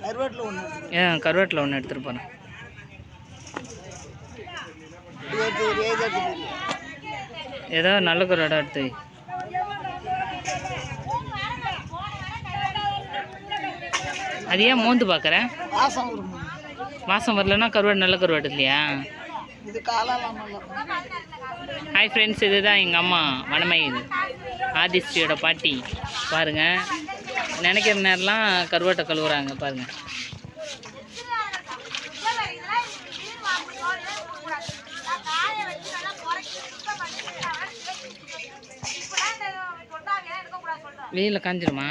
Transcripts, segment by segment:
கருவாட்டில் ஒன்று ஏன் கருவாட்டில் ஒன்று எடுத்துகிட்டு போனேன் எடுத்து ஒரு ஏஜ் எடுத்து ஏதோ நல்ல கருவாடாக எடுத்து அது ஏன் மோந்து பார்க்குறேன் மாதம் வரலன்னா கருவாடு நல்ல கருவாடு இல்லையா? ஹாய் ஃப்ரெண்ட்ஸ் இதுதான் எங்கள் அம்மா வனமயில். இது பாட்டி. பாருங்கள் நினைக்கிற நேரம்லாம் கருவாட்டை கழுவுறாங்க பாருங்கள் வெயிலில் காஞ்சிருமா?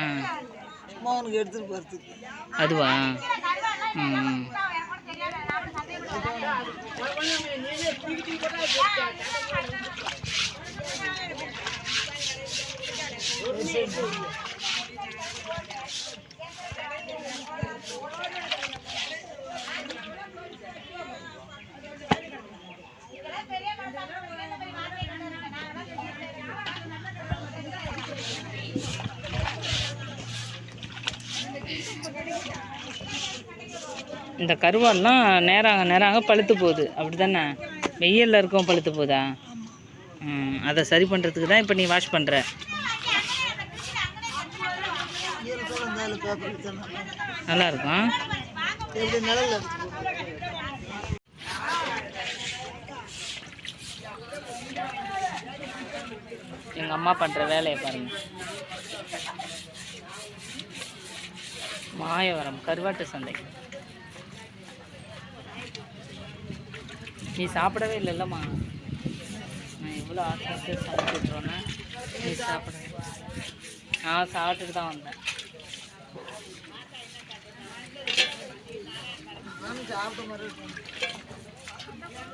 சும்மா அவனுக்கு எடுத்துட்டு போகிறதுக்கு அதுவா? ம் இந்த கருவாடெலாம் நேராக நேராக பழுத்து போகுது. அப்படி தானே வெயிலில் இருக்கும் பழுத்து போகுதா அதை சரி பண்ணுறதுக்கு தான் இப்போ நீ வாஷ் பண்ணுற நல்லா இருக்கும். எங்கள் அம்மா பண்ணுற வேலையை பாருங்க. மாயவரம் கருவாட்டு சந்தை. நீ சாப்பிடவே இல்லைல்லம்மா. நான் எவ்வளோ ஆசை சமைச்சிட்றோன்னு நீ சாப்பிடவே நான் சாப்பிட்டுட்டு தான் வந்தேன்.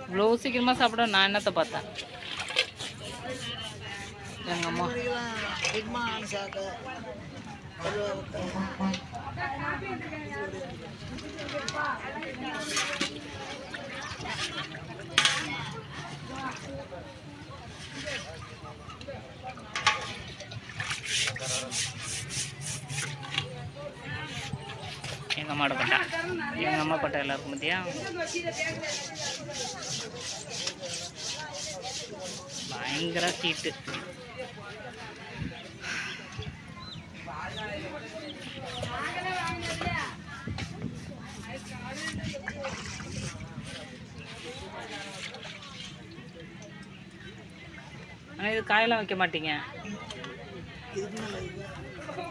இவ்வளோ சீக்கிரமாக சாப்பிட நான் என்னத்தை பார்த்தேன்? எங்கள் அம்மா. எங்கள் அம்மாவோட பட்டா. எங்கள் அம்மா பட்டா எல்லாருக்கும் பார்த்தியா பயங்கர சீட்டு ஆனால் இது காயெல்லாம் வைக்க மாட்டீங்க.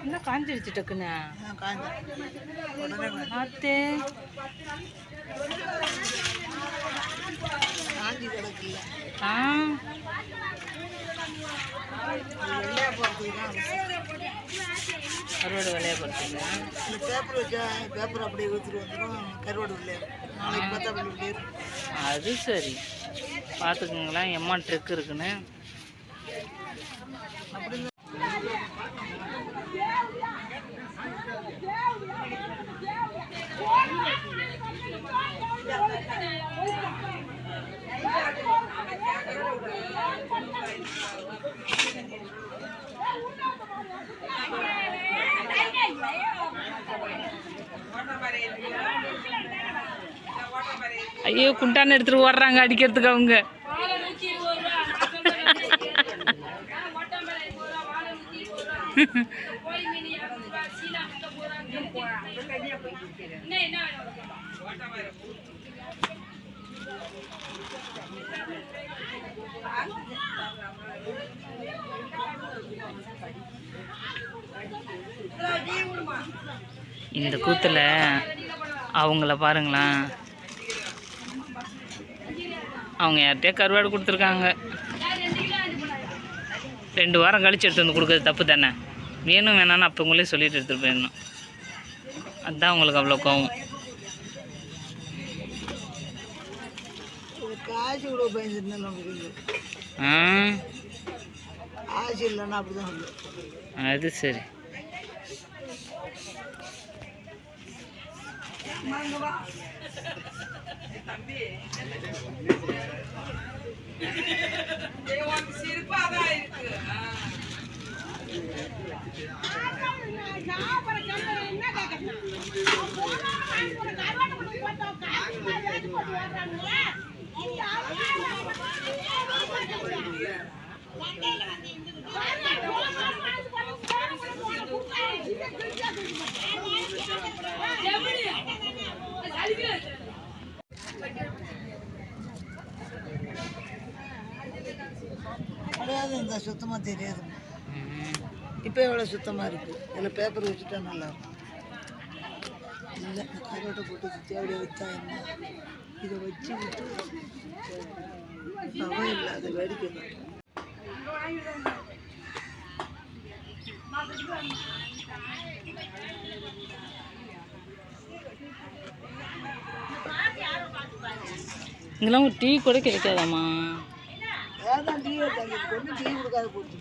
என்ன காஞ்சிடுச்சு டக்குன்னு. ஆத்தே ஆ. கருவாடு விளைய படுத்துங்க இந்த பேப்பர் வச்சா பேப்பர் அப்படியே ஊற்றிட்டு வந்துடும் கருவாடு இருக்கும். நாளைக்கு பார்த்தா அது சரி. பார்த்துக்குங்களேன் எம்மா ட்ரிக் இருக்குன்னு. ஐயோ குண்டான எடுத்துட்டு ஓடுறாங்க அடிக்கிறதுக்கு அவங்க. இந்த கூத்தில் அவங்கள பாருங்களேன். அவங்க யார்கிட்டயோ கருவாடு கொடுத்துருக்காங்க. ரெண்டு வாரம் கழிச்சு எடுத்து வந்து கொடுக்குறது தப்பு தானே? வேணும் வேணான்னு அப்போங்களே சொல்லிட்டு எடுத்துகிட்டு போயிடணும். அதுதான் உங்களுக்கு அவ்வளோ கோவம். காசு கூட பயந்துருந்தேன் நமக்கு ஆ ஆசை இல்லைன்னா அப்படி தான் வந்து அது சரி கிடையாது இந்த சுத்தமாக தெரியாது. இப்போ எவ்வளோ சுத்தமாக இருக்குது இதில் பேப்பர் வச்சுட்டா நல்லா இருக்கும். இல்லை கரோட்டை போட்டு சுற்றி அப்படியே வச்சா என்ன? இதை வச்சு விட்டு பவ இல்லை அதை வெடிக்கணும் இங்கெல்லாம் ஒரு டீ கூட கிடைக்காதாம்மா? அதான் டீ எடுத்தாங்க ஒன்றும் டீ கொடுக்காத போச்சு.